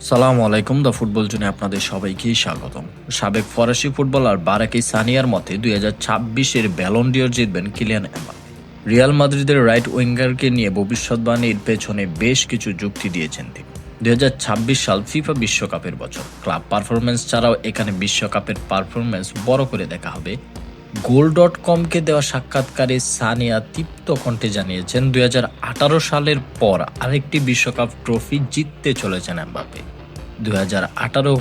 সালাম আলাইকুম the football জুনে আপনাদের সবাইকে স্বাগতম। সাবেক ফরাসি ফুটবলার বারাকি সানিয়ার মতে দুই হাজার ছাব্বিশের ব্যালন্ডিয়র জিতবেন কিলিয়ান এমবাপ্পে। রিয়াল মাদ্রিদের রাইট উইঙ্গারকে নিয়ে ভবিষ্যৎবাণীর পেছনে বেশ কিছু যুক্তি দিয়েছেন তিনি। দুই হাজার ছাব্বিশ সাল ফিফা বিশ্বকাপের বছর। ক্লাব পারফরমেন্স ছাড়াও এখানে বিশ্বকাপের পারফরমেন্স বড় করে দেখা হবে গোল ডট কমকে দেওয়া সাক্ষাৎকারে সানিয়া তৃপ্ত কণ্ঠে জানিয়েছেন, দুই হাজার আঠারো সালের পর আরেকটি বিশ্বকাপ ট্রফি জিততে চলেছেন এমবাপে দুই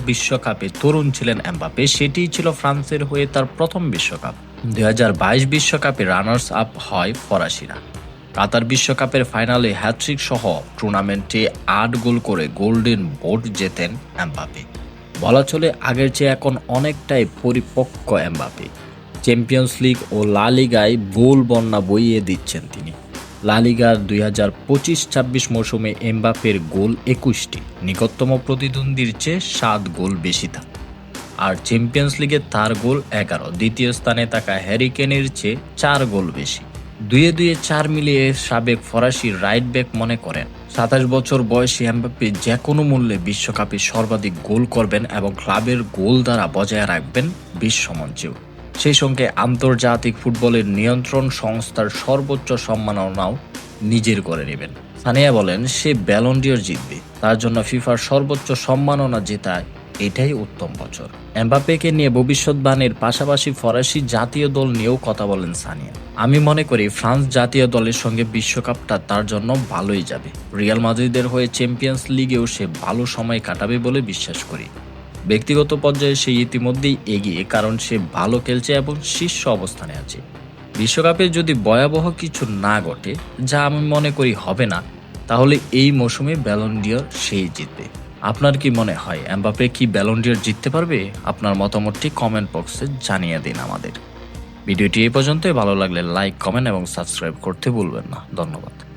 বিশ্বকাপে তরুণ ছিলেন এমবাপে সেটিই ছিল ফ্রান্সের হয়ে তার প্রথম বিশ্বকাপ। দুই বিশ্বকাপে রানার্স আপ হয় ফরাসিরা। কাতার বিশ্বকাপের ফাইনালে হ্যাট্রিক সহ টুর্নামেন্টে আট গোল করে গোল্ডেন বোর্ড জেতেন এমবাপে বলা চলে আগের চেয়ে এখন অনেকটাই পরিপক্ক এমবাপে চ্যাম্পিয়ন্স লিগ ও লা লিগায় গোল বন্যা বইয়ে দিচ্ছেন তিনি। লা লিগার দুই হাজার পঁচিশ ছাব্বিশ মৌসুমে এমবাপের গোল একুশটি, নিকটতম প্রতিদ্বন্দ্বীর চেয়ে সাত গোল বেশি থাকে। আর চ্যাম্পিয়ন্স লিগে তার গোল এগারো, দ্বিতীয় স্থানে থাকা হ্যারিকেনের চেয়ে চার গোল বেশি। দুয়ে দুয়ে চার মিলিয়ে সাবেক ফরাসি রাইট ব্যাক মনে করেন। সাতাশ বছর বয়সী এমবাপ্পে যে কোনো মূল্যে বিশ্বকাপে সর্বাধিক গোল করবেন এবং ক্লাবের গোল দ্বারা বজায় রাখবেন বিশ্বমঞ্চেও। সেই সঙ্গে আন্তর্জাতিক ফুটবলের নিয়ন্ত্রণ সংস্থার সর্বোচ্চ সম্মাননাও নিজের করে নেবেন। সানিয়া বলেন, সে ব্যালন্ডিয়র জিতবে। তার জন্য ফিফার সর্বোচ্চ সম্মাননা জেতায় এটাই উত্তম বছর। এমবাপ্পেকে নিয়ে ভবিষ্যৎবাণীর পাশাপাশি ফরাসি জাতীয় দল নিয়েও কথা বলেন সানিয়া। আমি মনে করি, ফ্রান্স জাতীয় দলের সঙ্গে বিশ্বকাপটা তার জন্য ভালোই যাবে। রিয়াল মাদ্রিদের হয়ে চ্যাম্পিয়ন্স লিগেও সে ভালো সময় কাটাবে বলে বিশ্বাস করি। ব্যক্তিগত পর্যায়ে সে ইতিমধ্যেই এগিয়ে, কারণ সে ভালো খেলছে এবং শীর্ষ অবস্থানে আছে। বিশ্বকাপে যদি ভয়াবহ কিছু না ঘটে, যা আমি মনে করি হবে না, তাহলে এই মৌসুমে ব্যালন্ডিয়র সেই জিতবে। আপনার কি মনে হয় এমবাপে কি ব্যালন্ডিয়র জিততে পারবে? আপনার মতামতটি কমেন্ট বক্সে জানিয়ে দিন আমাদের। ভিডিওটি এই পর্যন্তই। ভালো লাগলে লাইক কমেন্ট এবং সাবস্ক্রাইব করতে ভুলবেন না। ধন্যবাদ।